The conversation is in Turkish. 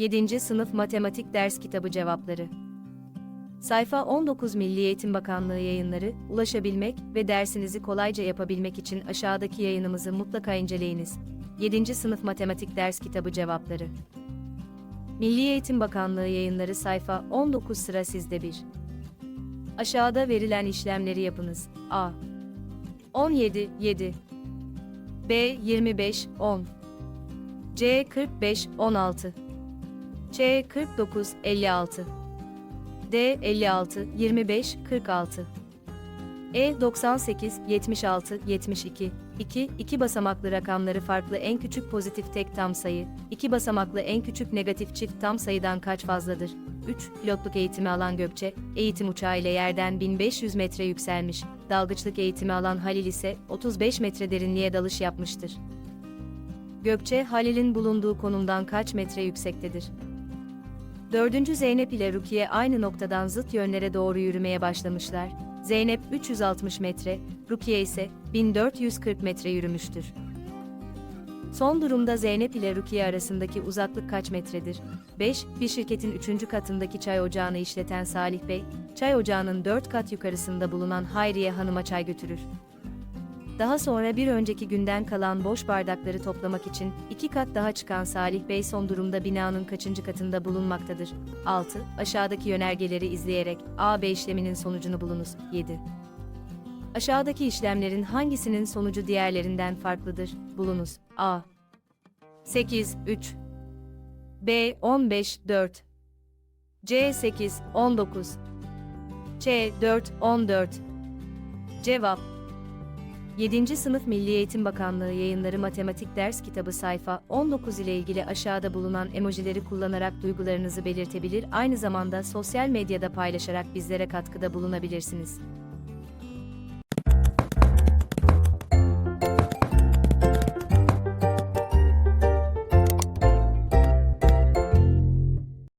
7. Sınıf Matematik Ders Kitabı Cevapları Sayfa 19 Milli Eğitim Bakanlığı yayınları, ulaşabilmek ve dersinizi kolayca yapabilmek için aşağıdaki yayınımızı mutlaka inceleyiniz. 7. Sınıf Matematik Ders Kitabı Cevapları Milli Eğitim Bakanlığı yayınları sayfa 19 sıra sizde bir. Aşağıda verilen işlemleri yapınız. A. 17, 7. B. 25, 10. C. 45, 16. Ç. 49, 56. D. 56, 25, 46. E. 98, 76, 72. 2. İki basamaklı rakamları farklı en küçük pozitif tek tam sayı, iki basamaklı en küçük negatif çift tam sayıdan kaç fazladır? 3. Pilotluk eğitimi alan Gökçe, eğitim uçağı ile yerden 1500 metre yükselmiş. Dalgıçlık eğitimi alan Halil ise 35 metre derinliğe dalış yapmıştır. Gökçe, Halil'in bulunduğu konumdan kaç metre yüksektedir? Dördüncü Zeynep ile Rukiye aynı noktadan zıt yönlere doğru yürümeye başlamışlar. Zeynep 360 metre, Rukiye ise 1440 metre yürümüştür. Son durumda Zeynep ile Rukiye arasındaki uzaklık kaç metredir? 5. Bir şirketin 3. katındaki çay ocağını işleten Salih Bey, çay ocağının 4 kat yukarısında bulunan Hayriye Hanım'a çay götürür. Daha sonra bir önceki günden kalan boş bardakları toplamak için iki kat daha çıkan Salih Bey son durumda binanın kaçıncı katında bulunmaktadır? 6. Aşağıdaki yönergeleri izleyerek A, B işleminin sonucunu bulunuz. 7. Aşağıdaki işlemlerin hangisinin sonucu diğerlerinden farklıdır? Bulunuz. A. 8, 3. B. 15, 4. C. 8, 19. Ç. 4, 14. Cevap 7. Sınıf Milli Eğitim Bakanlığı yayınları matematik ders kitabı sayfa 19 ile ilgili aşağıda bulunan emojileri kullanarak duygularınızı belirtebilir, aynı zamanda sosyal medyada paylaşarak bizlere katkıda bulunabilirsiniz.